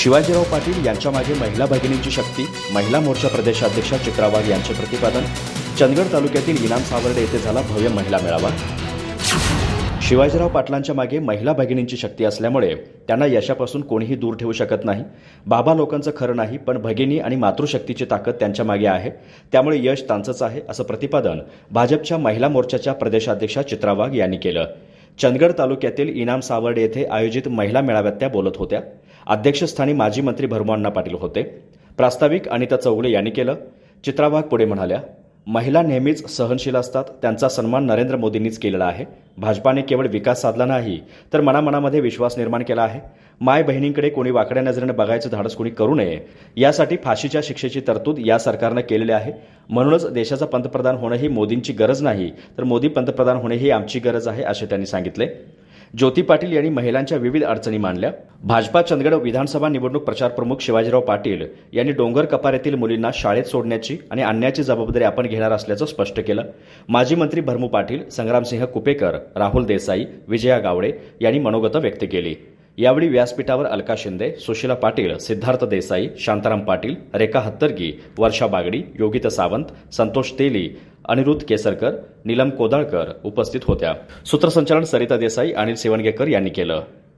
शिवाजीराव पाटील यांच्या मागे महिला भगिनींची शक्ती महिला मोर्चा प्रदेशाध्यक्षा चित्रा वाघ यांचे प्रतिपादन चंदगड तालुक्यातील इनाम सावर्डे येथे झाला भव्य महिला मेळावा. शिवाजीराव पाटलांच्या मागे महिला भगिनींची शक्ती असल्यामुळे त्यांना यशापासून कोणीही दूर ठेवू शकत नाही. बाबा लोकांचं खरं नाही पण भगिनी आणि मातृशक्तीची ताकद त्यांच्या मागे आहे. त्यामुळे यश त्यांचंच आहे असं प्रतिपादन भाजपच्या महिला मोर्चाच्या प्रदेशाध्यक्षा चित्रा वाघ यांनी केलं. चंदगड तालुक्यातील इनाम सावर्डे येथे आयोजित महिला मेळाव्यात त्या बोलत होत्या. अध्यक्षस्थानी माजी मंत्री भरमोअण्णा पाटील होते. प्रास्ताविक अनिता चौगुले यांनी केलं. चित्राभाग पुढे म्हणाल्या महिला नेहमीच सहनशील असतात. त्यांचा सन्मान नरेंद्र मोदींनीच केलेला आहे. भाजपाने केवळ विकास साधला नाही तर मनामनामध्ये विश्वास निर्माण केला आहे. माय बहिणींकडे कोणी वाकड्या नजरेने बघायचं धाडस कोणी करू नये. यासाठी फाशीच्या शिक्षेची तरतूद या सरकारनं केलेली आहे. म्हणूनच देशाचा पंतप्रधान होणं ही मोदींची गरज नाही तर मोदी पंतप्रधान होणे ही आमची गरज आहे असे त्यांनी सांगितले. ज्योती पाटील यांनी महिलांच्या विविध अडचणी मांडल्या. भाजपा चंदगड विधानसभा निवडणूक प्रचार प्रमुख शिवाजीराव पाटील यांनी डोंगर कपाऱ्यातील मुलींना शाळेत सोडण्याची आणि आणण्याची जबाबदारी आपण घेणार असल्याचं स्पष्ट केलं. माजी मंत्री भरमू पाटील संग्रामसिंह कुपेकर राहुल देसाई विजया गावडे यांनी मनोगत व्यक्त केली. यावेळी व्यासपीठावर अलका शिंदे सुशीला पाटील सिद्धार्थ देसाई शांताराम पाटील रेखा हत्तरगी वर्षा बागडी योगिता सावंत संतोष तेली अनिरुद्ध केसरकर नीलम कोदाळकर उपस्थित होत्या. सूत्रसंचालन सरिता देसाई अनिल सेवणगेकर यांनी केलं.